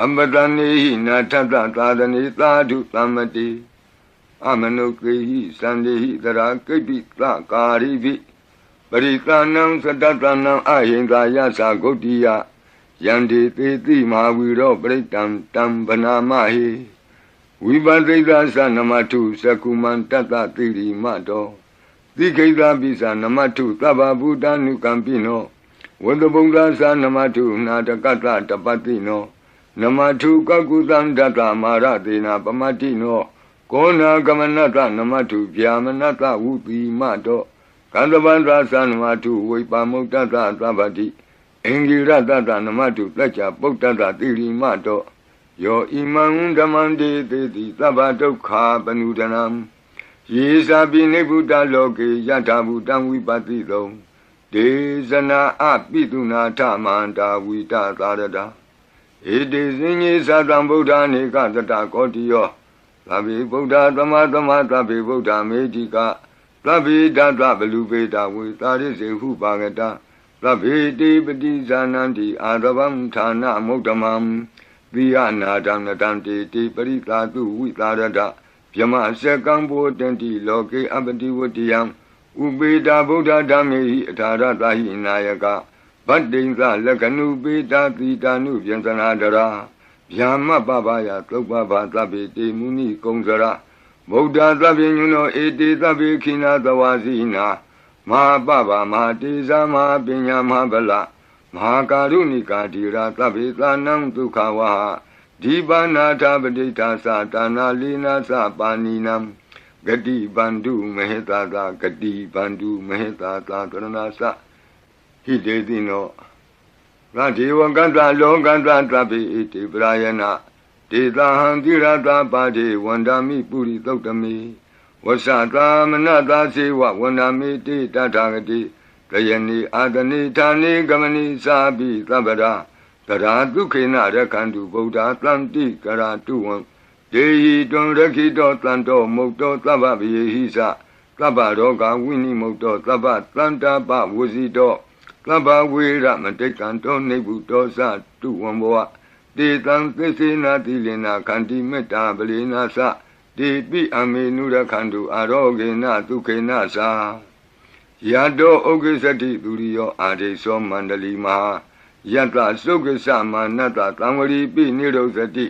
အမတနေဟိနာထတသာသနေသာဓုသမ္မတိအမနုကေဟိစန္ဒေဟိတရာကိပိသကာရိပိပရိသနံသတ္တတနံအဟိန္ဒာယသဂုတ်တိယယန္တိသေတိမာဝီရောပရိတံတံဗနာမဟိဝိပသိသသနမထုသကုမံတတ္တတိရိမတောတိခိတပိသနမထုသဗ္ဗဗုဒ္ဓ ानु ကံပိနောဝတ္တဗုဒ္ဓသနမထုနာတကတ္တတပတိနော နမထုကကုသံတတမာရသေနာပမတိနောကောနာကမနတနမထုဗျာမနတဝုတိမတောကန္တဗန္တသနမထုဝိပါမုတ်တတသဗ္ဗတိအင်္ဂိရတတနမတုတัจจပုတ္တတတိရိမတောယောဣမံဓမ္မံတေတိတိသဗ္ဗဒုက္ခပနုဒနံယေသာပိနိဗ္ဗုတလောကေယထာဘူတံဝိပတိသုံဒေဇနာအပိတုနာထမန္တာဝိတသာရတာ ဧတေစင်ကြီးသတံဗုဒ္ဓနေကတတကောတိယောသဗ္ဗေဗုဒ္ဓသမသမသဗ္ဗေဗုဒ္ဓမေတိကသဗ္ဗေတတဘလူပေတာဝေသာရိစေဟုပါကတာသဗ္ဗေတိပတိဇာနန္တိအာရဗံဌာနမုဒ္ဓမံသီယနာဒံနတံတေတိပရိသာတုဝိသာရတဗြမစကံဘောတန္တိလောကေအပတိဝတ္တယံဥပေတာဗုဒ္ဓဓမ္မေဟိအထာရတဟိနာယက ဗတ္တိံသလက္ခဏုပေတာတိတာနုပြန်သနာတရာဗျာမပပယသုပ္ပဘာသဗ္ဗေတေမုနိကုံစရဗုဒ္ဓသဗ္ဗညုနောဧတေသဗ္ဗေခိနာသဝါစီနာမဟာပပမဟာတေဇာမဟာပညာမဟာဗလမဟာကာရုဏိကာတိရာသဗ္ဗေသနံဒုက္ခဝါဒီပါဏာထပဋိဌာသတာနာလီနာသပါဏိနံဂတိဗန္ဓုမဟေတာသာဂတိဗန္ဓုမဟေတာသာတရဏသ ဟိတေတိနောရဒေဝကတ္တလောကတ္တသဗ္ဗေဣတိပရာယနာဒေတာဟံတိရတာပါတိဝန္ဒာမိပုရိသုတ်တမေဝဆတာမနတာစေဝဝန္ဒမေတိတထာဂတိကယနိအာတနိဌာနိကမနိစာပိသဗ္ဗရာတရာဒုခေနရခန္တုဗုဒ္ဓသံတိကရာတုဝံဒေဟိတွံရခိတောတန်တောမုတ်တောသဗ္ဗဗယေဟိသသဗ္ဗရောဂဝိနိမုတ်တောသဗ္ဗတန္တာပဝစီတော သဗ္ဗဝေရမတိကံတောနေဗုတောသတုဝံဘောတေတံသစ္စေနာတိလင်နာခန္တိမေတ္တာပလီနာသတိပိအမေနုရခန္တုအာရောဂေနဒုခေနသာယတောဥက္ကိသတိသူရိယောအာရိသောမန္တလီမဟာယတသုက္ကစမာနတသံဝရီပိနိရောသတိ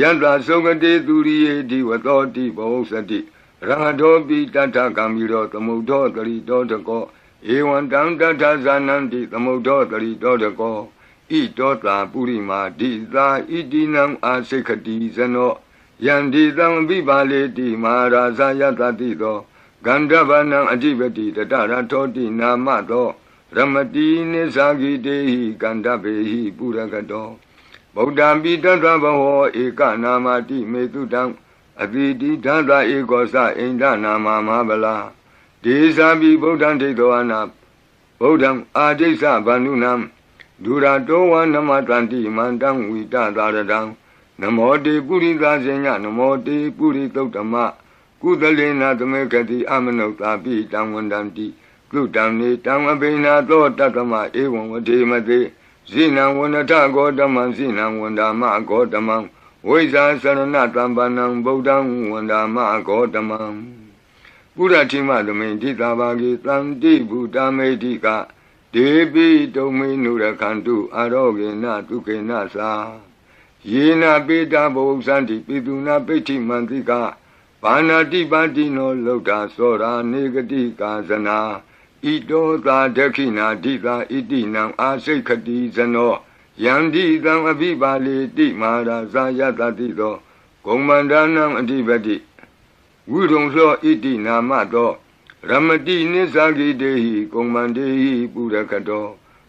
ယတသုကတိသူရိယေဒီဝသောတိဘောသတိရဟတောပိတထကံမီရောသမုဒ္ဒောတရိတောတကော ဧဝံတံတထဇာနန္တိသမုဒ္ဒောတရိတောတကောဣတောတာပုရိမာတိသာဣတိနံအာစိခတိဇနောယန္တိသံဝိပါလေတိမဟာရာဇယတတိသောဂန္ဓဗနံအဓိပတိတတရထောတိနာမသောရမတိနိသဂိတေဟိကန္ဓဗေဟိပုရကတောဗုဒ္ဓံပိတတဘဟောဧကနာမတိမေတုတံအတိတိဓာတာဧကောသအိန္ဒနာမမဟာဗလာ ဒေသံပိဗုဒ္ဓံဒိဋ္ဌဝနာဗုဒ္ဓံအာဒိစ္စဗန္ဓုနံဒုရတောဝနမတန္တိမန္တံဝိတသာရတံနမောတေပုရိသဇေညနမောတေပုရိသုတ်တမကုသလေနာသမေကတိအမနုဿာပိတံဝန္တန္တိကုတံနေတံအဘိနာသောတတမဧဝံဝတိမတိဇိနံဝနထဂောတမံဇိနံဝန္ဒာမဂောတမံဝိဇာစရဏတံပနံဗုဒ္ဓံဝန္ဒာမဂောတမံ ပုရတိမသမိန်တိသာဘာဂေတံတိဗုဒ္ဓမေတိကဒေပိတုံမေနုရခန္တုအာရောဂေနဒုခေနသာယေနပိတာဘုဇန္တိပိတုနာပိဋ္ဌိမန္တိကဘာနာတိပါတိနောလောတာသောရာနေဂတိကာဇနာဣတောသာဒခိနာဒိသာဣတိနံအာစိခတိဇနောယန္တိတံအဘိပါလေတိမာရာဇာယတတိသောဂုံမန္ဒနံအဓိပတိ ဝိရုံသောဣတိနာမသောရမတိနိသဂိတေဟိဂုံမန္တေဟိပုရကတော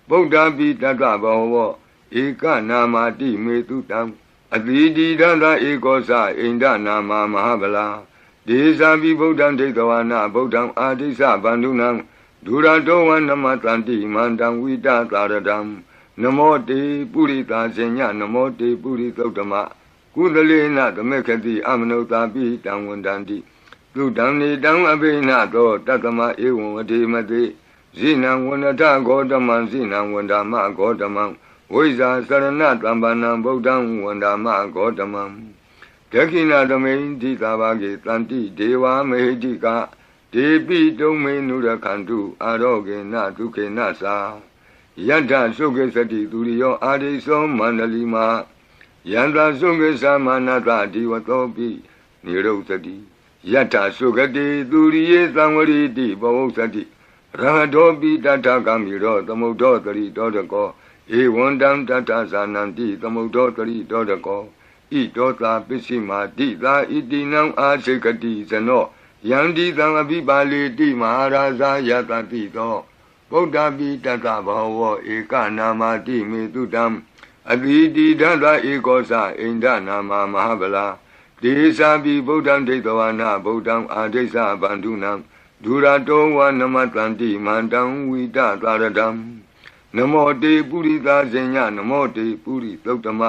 ဗုဒ္ဓပိတတဘောဝဧကနာမတိမေတုတံအတိတိဒန္တဧကောသအိန္ဒနာမမဟာဗလာဒေဇာပိဗုဒ္ဓံဒိဋ္ဌဝနာဗုဒ္ဓံအာတိစ္စဗန္ဓုနံဒုရတောဝနမတန္တိမန္တံဝိတသာရတံနမောတေပုရိသာဇညနမောတေပုရိသုတ်တမ ကုသလေနသမေခတိအမနုဿာပိတံဝန္တန္တိသုတံနေတံအဘိနသောတတမဧဝံဝတိမတိဇိနံဝန္ဒထဂောတမံဇိနံဝန္ဒမဂောတမံဝိဇာစရဏတမ္ပနံဗုဒ္ဓံဝန္ဒမဂေါတမံဒခိဏသမိန်တိသာဘာကေတန္တိဒေဝမေဟိတိကဒေပိတုံမေနုရခန္တုအာရောဂေနဒုခေနသာယတ္ထသုခေသတိသူရိယောအာရိသောမန္တလီမာ ယန္တာသုခေသမနတဒီဝတောပိနိရုဒ္ဓတိယတ္ထသုခတိသူရိယေသံဝရိတိဘဝုသတိရဟတောပိတတ္ထကမိရောသမုဒ္ဒောတရိတောတကောဧဝံတံတတ္ထဇာနန္တိသမုဒ္ဒောတရိတောတကောဣတောသာပစ္စည်းမာတိသာဣတိနံအာစေကတိဇနောယန္တိသံအပိပါလေတိမဟာရာဇာယတတိသောဗုဒ္ဓပိတတဘောဝဧကနာမတိမေတုတံ အတိတိဒသဧကောသအိန္ဒနာမမဟာဗလာဒေသာပိဗုဒ္ဓံဒိဋ္ဌဝနာဗုဒ္ဓံအာဒိသဗန္ဓုနံဒူရတောဝနမတန္တိမန္တံဝိတသာရတံနမောတေပုရိသဇင်ညနမောတေပုရိသုတ္တမ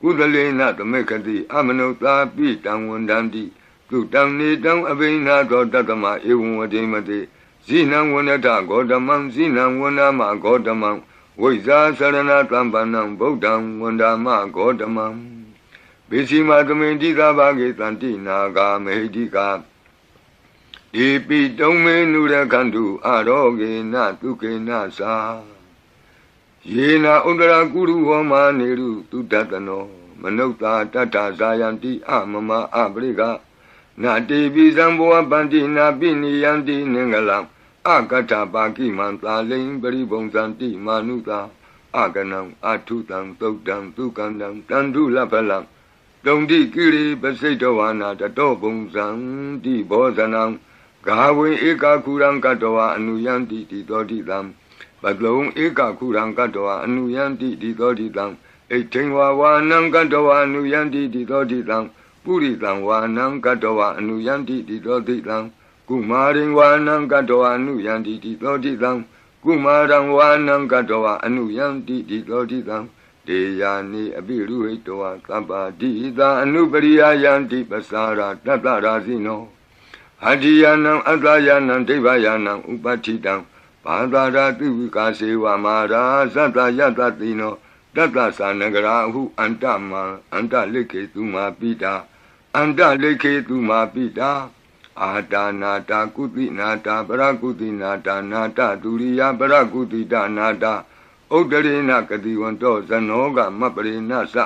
ကုသလေနသမေခတိအမနုသာပိတံဝန္တန္တိသူတံနေတံအဘိနာသောတတမဧဝံဝတိမတိဇိနံဝနတဂေါတမံဇိနံဝနမဂေါတမံ ဝိဇာသရဏတံပန္နံဗုဒ္ဓံဝန္ဒမဂေါတမံဘေစီမသမိန်တိသာဘာဂေတန္တိနာဂာမေဟိတိကာဧပိတုံမေနုရခန္တုအာရောဂေနတုကေနသာယေနာဥဒရာကုရုဟောမာနေရုတုတတနောမနုဿာတတ္ထဇာယံတိအမမအပရိကနာတိပိဇံဘောပန္တိနာပိနိယံတိနင်္ဂလံ အကတ္ထပါကိမံသာလိန်ပရိဘုံဇံတိမာနုသာအကနံအထုတံသုတ်တံသူကံတံတန္တုလပလံတုံတိကိရိပစိတ်တဝါနာတတောဘုံဇံတိဘောဇနံဂါဝေဧကခုရံကတဝအနုယံတိတိတောတိတံပတလုံဧကခုရံကတဝအနုယံတိတိတောတိတံဣဋ္ဌိဝါဝါနံကတဝအနုယံတိတိတောတိတံပုရိသံဝါနံကတဝအနုယံတိတိတောတိတံ ကုမာရိဝါနံကတဝအနုယံတိတိတောတိတံကုမာရံဝါနံကတဝအနုယံတိတိတောတိတံတေယာနိအပိရုဟိတောသဗ္ဗတိသာအနုပရိယယံတိပစာရာတတ္တရာစီနောအတ္တိယနံအတ္တယနံဒိဗ္ဗယနံဥပဋ္ဌိတံဘာသာရာတိဝိကာစေဝမာရာသတ္တယတတိနောတတ္တသာနဂရာဟုအန္တမံအန္တလိခေသူမာပိတာအန္တလိခေသူမာပိတာ အာတာနာတာကုတိနာတာပရကုတိနာတာနာတာဒုရိယပရကုတိတာနာတာဥဒ္ဒရေနကတိဝန္တောဇနောကမပရိနသ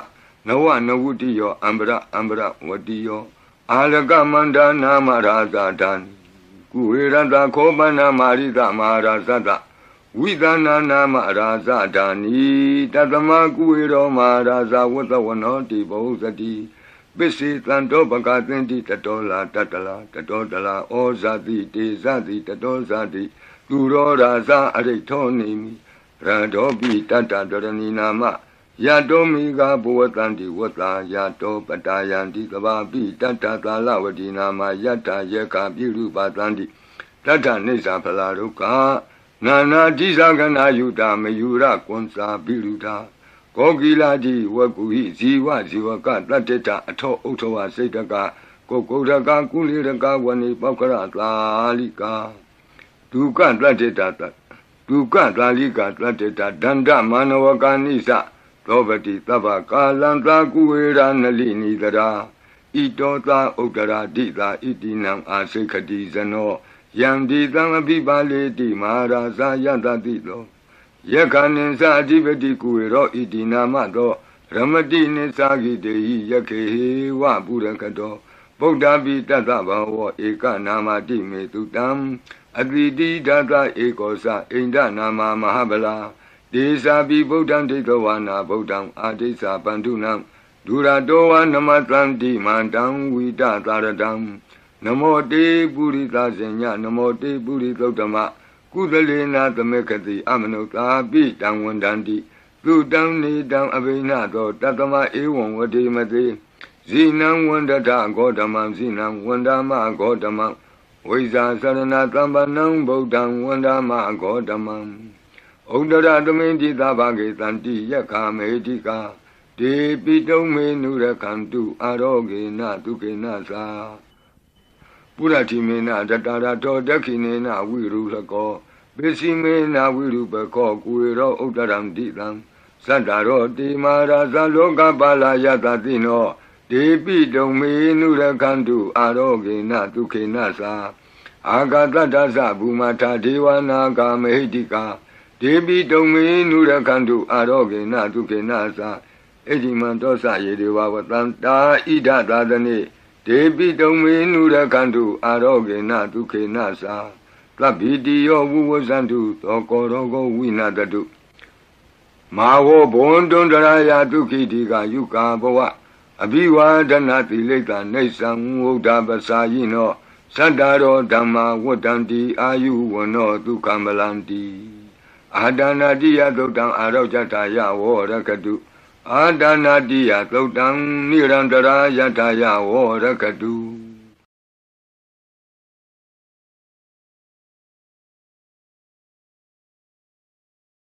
နဝနဝုတိယောအံပရအံပရဝတိယောအာလကမန္တနာမရာဇာတံကုဝေရတခောပန္နမာရိသမဟာရာဇတဝိသနာနာမရာဇဒာနီတသမကုဝေရောမဟာရာဇဝတ္တဝနောတိဘောဇတိ ပစ္စေတန်တောပကသင်တိတတောလာတတလာတတောတလာဩဇာတိတေဇတိတတောဇာတိသူရောရာဇအရိထောနေမိရတောပိတတ္တတရဏီနာမယတောမိကဘဝတန္တိဝတ္တာယတောပတာယန္တိသဘာပိတတ္တသာလဝတိနာမယတ္တယေကပိရုပတန္တိတတ္ထနိစ္စဖလာဒုက္ခနာနာတိသကနာယုတာမယုရကွန်စာပိရုတာ ကောကိလာတိဝကုဟိဇီဝဇီဝကတတ္တတအထောဥထောဝစိတ်တကကိုကုရကကုလိရကဝဏိပောက္ခရသာလိကာဒုက္ခတတ္တတဒုက္ခသာလိကာတတ္တတဒန္တမနဝကာနိသသောပတိသဗ္ဗကာလံသာကုဝေရနလိနိတရာဣတောသာဥဒရာတိသာဣတိနံအာစိခတိဇနောယံဒီသံအပိပါလေတိမဟာရာဇာယတတိသော ယက္ခဏိသအဓိပတိကုဝေရောဣတိနာမသောရမတိနိသဂိတေဟိယခေဟေဝပုရကတောဗုဒ္ဓပိတတ္တဘဝဧကနာမတိမေတုတံအတိတိဒသဧကောသအိန္ဒနာမမဟာဗလာဒေသာပိဗုဒ္ဓံဒိဋ္ဌဝါနာဗုဒ္ဓံအာဒိသပန္တုနံဒူရတောဝနမတံတိမန္တံဝိတသာရတံနမောတေပုရိသဇင်ညနမောတေပုရိသုတ္တမ ကုသလေနာသမေခတိအမနုသာပိတံဝန္တန္တိသူတံနေတံအဘိနသောတတမဧဝံဝတိမတိဇိနံဝန္တထဂေါတမံဇိနံဝန္ဒမဂေါတမံဝိဇာသရဏတမ္ပနံဗုဒ္ဓံဝန္ဒမဂေါတမံဩဒရသမိန်တိသဘာဂေတန္တိယက္ခမေတိကာဒေပိတုံမေနုရခန္တုအာရောဂေနဒုကေနသာ ပုရတိမေနတတရတောဒက္ခိနေနဝိရုလကောပိစီမေနဝိရုပကောကုရောဥဒရံတိတံသတ္တရောတိမာရာဇလောကပါလာယတတိနောဒေပိတုံမေနုရခန္တုအာရောဂေနဒုခေနသာအာဂတတ္တသဘူမထာဒေဝနာဂာမဟိတိကာဒေပိတုံမေနုရခန္တုအာရောဂေနဒုခေနသာဣတိမံတောသယေဒေဝဝတံတာဣဒသာသနေ ဒေပိတုံမေနုရခန္တုအာရောဂေနဒုခေနသာသဗ္ဗိတိယောဝုဝဇန္တုသောကောရောဂဝိနာတတုမာဝဘွန်တွန်တရာယဒုခိတိကယုကာဘဝအဘိဝါဒနာတိလိတ္တနေသံဝုဒ္ဓပစာယိနောသတ္တရောဓမ္မာဝတ္တံတိအာယုဝနောဒုက္ခမလံတိအာဒနာတိယသုတ်တံအာရောဇတာယဝောရကတု အာဒနာတိယသုတ်တံနိရန္တရာယထာယဝောရကတု